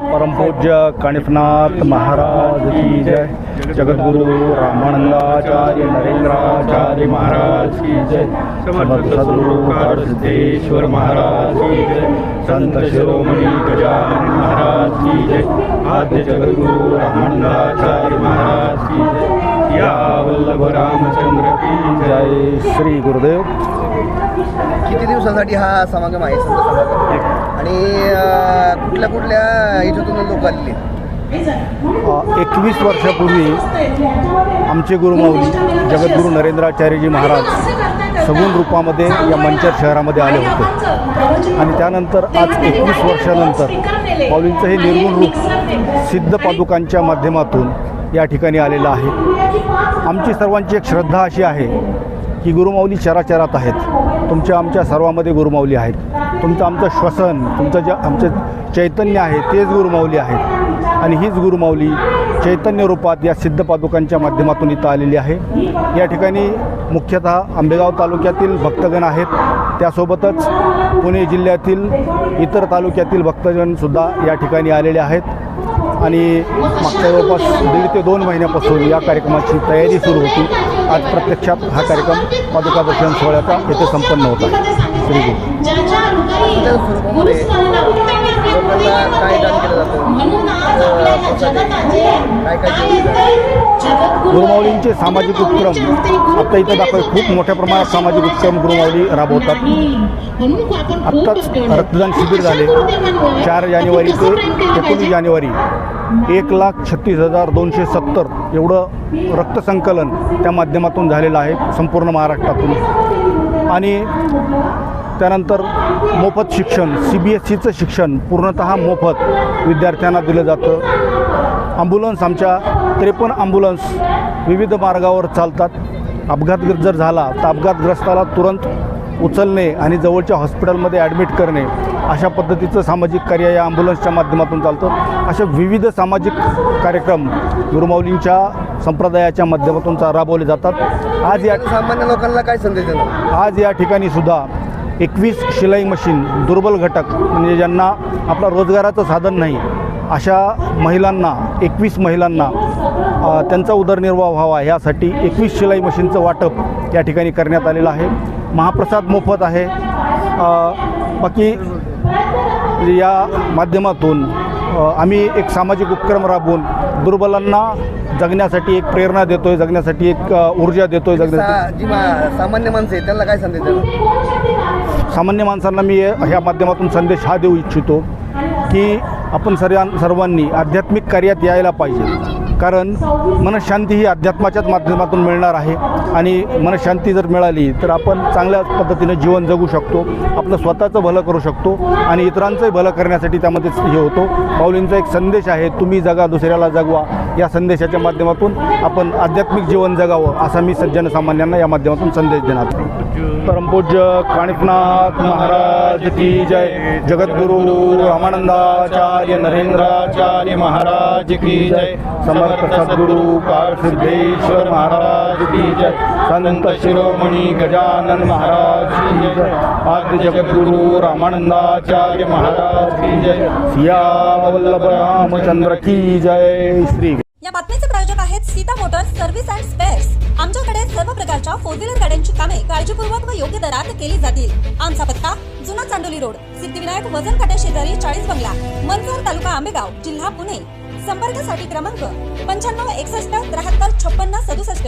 परमपूज्य कणिपनाथ महाराज की जय। जगद्गुरु रामानंदाचार्य नरेंद्राचार्य महाराज की जय। समर्थ सदगुरु सिद्धेश्वर महाराज की जय। संत शिरोमणि गजानन महाराज की जय। आद्य जगद्गुरु रामानंदाचार्य महाराज की जय। या वल्लभ रामचंद्र की जय। श्री गुरुदेव। किती दिवसासाठी हा समागम आहे? संत समागम. आणि अं, कुठल्या कुठल्या ह्याच्यातून लोक आलेली एकवीस वर्षापूर्वी आमचे गुरुमाऊली जगद्गुरू नरेंद्राचार्यजी महाराज सगुण रूपामध्ये या मंचर शहरामध्ये आले होते. आणि त्यानंतर आज एकवीस वर्षानंतर माऊलींचं हे निर्गुण रूप सिद्ध पादुकांच्या माध्यमातून या ठिकाणी आलेलं आहे. आमची सर्वांची एक श्रद्धा अशी आहे की गुरुमाऊली चराचरात आहेत. तुमच्या आमच्या सर्वामध्ये गुरुमाऊली आहेत. तुमचं आमचं श्वसन तुमचं जे आमचं चैतन्य आहे तेच गुरुमाऊली आहेत आणि हीच गुरुमाऊली चैतन्य रूपात या सिद्ध पादुकांच्या माध्यमातून इथं आलेली आहे. या ठिकाणी मुख्यतः आंबेगाव तालुक्यातील भक्तगण आहेत. त्यासोबतच पुणे जिल्ह्यातील इतर तालुक्यातील भक्तजनसुद्धा या ठिकाणी आलेले आहेत. आणि मागच्या जवळपास दीड ते दोन महिन्यापासून या कार्यक्रमाची तयारी सुरू होती. आज प्रत्यक्षात हा कार्यक्रम पादुका दर्शन सोहळ्याचा येथे संपन्न होता श्री गुरु. लोकांना काय दान केलं जातं? गुरुमाऊलींचे सामाजिक उपक्रम. आता इथं दाखव खूप मोठ्या प्रमाणात सामाजिक उपक्रम गुरुमाऊली राबवतात. आत्ताच रक्तदान शिबिर झाले. चार जानेवारी ते एकोणीस जानेवारी. एक लाख छत्तीस हजार दोनशे सत्तर एवढं रक्तसंकलन त्या माध्यमातून झालेलं आहे संपूर्ण महाराष्ट्रातून. आणि त्यानंतर मोफत शिक्षण सी बी एस सीचं शिक्षण पूर्णतः मोफत विद्यार्थ्यांना दिलं जातं. ॲम्ब्युलन्स आमच्या त्रेपन्न ॲम्ब्युलन्स विविध मार्गावर चालतात. अपघात जर झाला तर अपघातग्रस्ताला तुरंत उचलणे आणि जवळच्या हॉस्पिटलमध्ये ॲडमिट करणे अशा पद्धतीचं सामाजिक कार्य या ॲम्ब्युलन्सच्या माध्यमातून चालतं. अशा विविध सामाजिक कार्यक्रम गुरुमाऊलींच्या संप्रदायाच्या माध्यमातून चा- राबवले जातात. आज या सामान्य लोकांना काय संदेश आज या ठिकाणी सुद्धा एकवीस शिलाई मशीन दुर्बल घटक म्हणजे ज्यांना आपला रोजगाराचं साधन नाही अशा महिलांना एकवीस महिलांना त्यांचा उदरनिर्वाह व्हावा यासाठी एकवीस शिलाई मशीनचं वाटप या ठिकाणी करण्यात आलेलं आहे. महाप्रसाद मोफत आहे. बाकी म्हणजे या माध्यमातून आम्ही एक सामाजिक उपक्रम राबवून दुर्बलांना जगण्यासाठी एक प्रेरणा देतो आहे जगण्यासाठी एक ऊर्जा देतो आहे जगण्यासाठी. जी मा- सामान्य माणसं आहे त्यांना काय संदेश देणार सामान्य माणसांना मी ह्या माध्यमातून संदेश हा देऊ इच्छितो की आपण सर्वां सर्वांनी आध्यात्मिक कार्यात यायला पाहिजे. कारण मनशांती ही अध्यात्माच्याच माध्यमातून मिळणार आहे आणि मनशांती जर मिळाली तर आपण चांगल्या पद्धतीनं जीवन जगू शकतो आपलं स्वतःचं भलं करू शकतो आणि इतरांचंही भलं करण्यासाठी त्यामध्ये हे होतो. माऊलींचा एक संदेश आहे तुम्ही जगा दुसऱ्याला जगवा. या संदेशाच्या माध्यमातून आपण आध्यात्मिक जीवन जगावं असा मी जनसामान्यांना या माध्यमातून संदेश देणार परमपूज्य काणिकनाथ महाराज की जय. जगद्गुरु रामानंदाचार्य नरेंद्राचार्य महाराज की जय. समर्थ सद्गुरु सिद्धेश्वर महाराज की जय। संत शिरोमणी गजानन महाराज की जय। आद्य जगद्गुरु रामानंदाचार्य महाराज की जय। सिया वल्लभ रामचंद्र की जय। श्री या बातमीचे प्रायोजक आहेत Sita motors service and spares. आमच्याकडे सर्व प्रकारच्या फोर व्हीलर गाड्यांची कामे काळजीपूर्वक व योग्य दरात केली जातील. आमचा पत्ता जुना चांडोली रोड सिद्धिविनायक वजन काट्या शेजारी चाळीस बंगला मनसर तालुका आंबेगाव जिल्हा पुणे. संपर्कासाठी क्रमांक पंच्याण्णव एकसष्ट त्र्याहत्तर छप्पन्न सदुसष्ट.